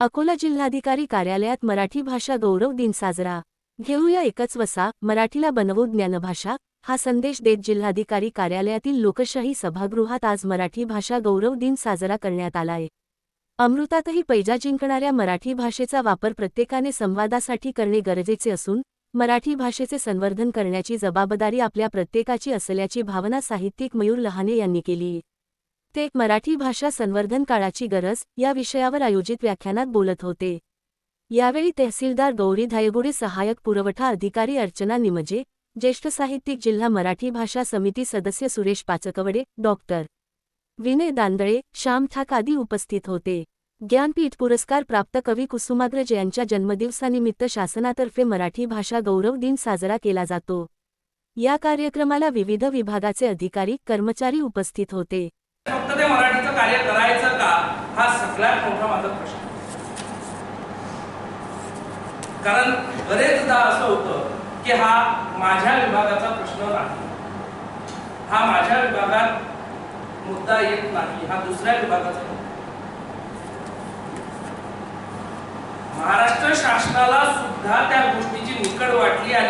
अकोला जिल्हाधिकारी कार्यालयात मराठी भाषा गौरव दिन साजरा. घेऊया एकच वसा मराठीला बनवू ज्ञानभाषा हा संदेश देत जिल्हाधिकारी कार्यालयातील लोकशाही सभागृहात आज मराठी भाषा गौरव दिन साजरा करण्यात आलाय. अमृतातही पैजा जिंकणाऱ्या मराठी भाषेचा वापर प्रत्येकाने संवादासाठी करणे गरजेचे असून मराठी भाषेचे संवर्धन करण्याची जबाबदारी आपल्या प्रत्येकाची असल्याची भावना साहित्यिक मयूर लहाने यांनी केली ते मराठी भाषा संवर्धन काळाची गरज या विषयावर आयोजित व्याख्यानात बोलत होते. यावेळी तहसीलदार गौरी धायगुडे सहाय्यक पुरवठा अधिकारी अर्चना निमजे ज्येष्ठ साहित्यिक जिल्हा मराठी भाषा समिती सदस्य सुरेश पाचकवडे डॉक्टर विनय दांदळे श्याम ठाक आदी उपस्थित होते. ज्ञानपीठ पुरस्कार प्राप्त कवी कुसुमाग्रज यांच्या जन्मदिवसानिमित्त शासनातर्फे मराठी भाषा गौरव दिन साजरा केला जातो. या कार्यक्रमाला विविध विभागाचे अधिकारी कर्मचारी उपस्थित होते. फक्त ते मराठीचं कार्य करायचं का? हा सगळ्यात मोठा माझा प्रश्न. कारण बरेचदा असं होतं की हा माझ्या विभागाचा प्रश्न नाही. हा माझ्या विभागात मुद्दा येत नाही. हा दुसऱ्या विभागाचा मुद्दा. महाराष्ट्र शासनाला सुद्धा त्या गोष्टीची निकड वाटली आणि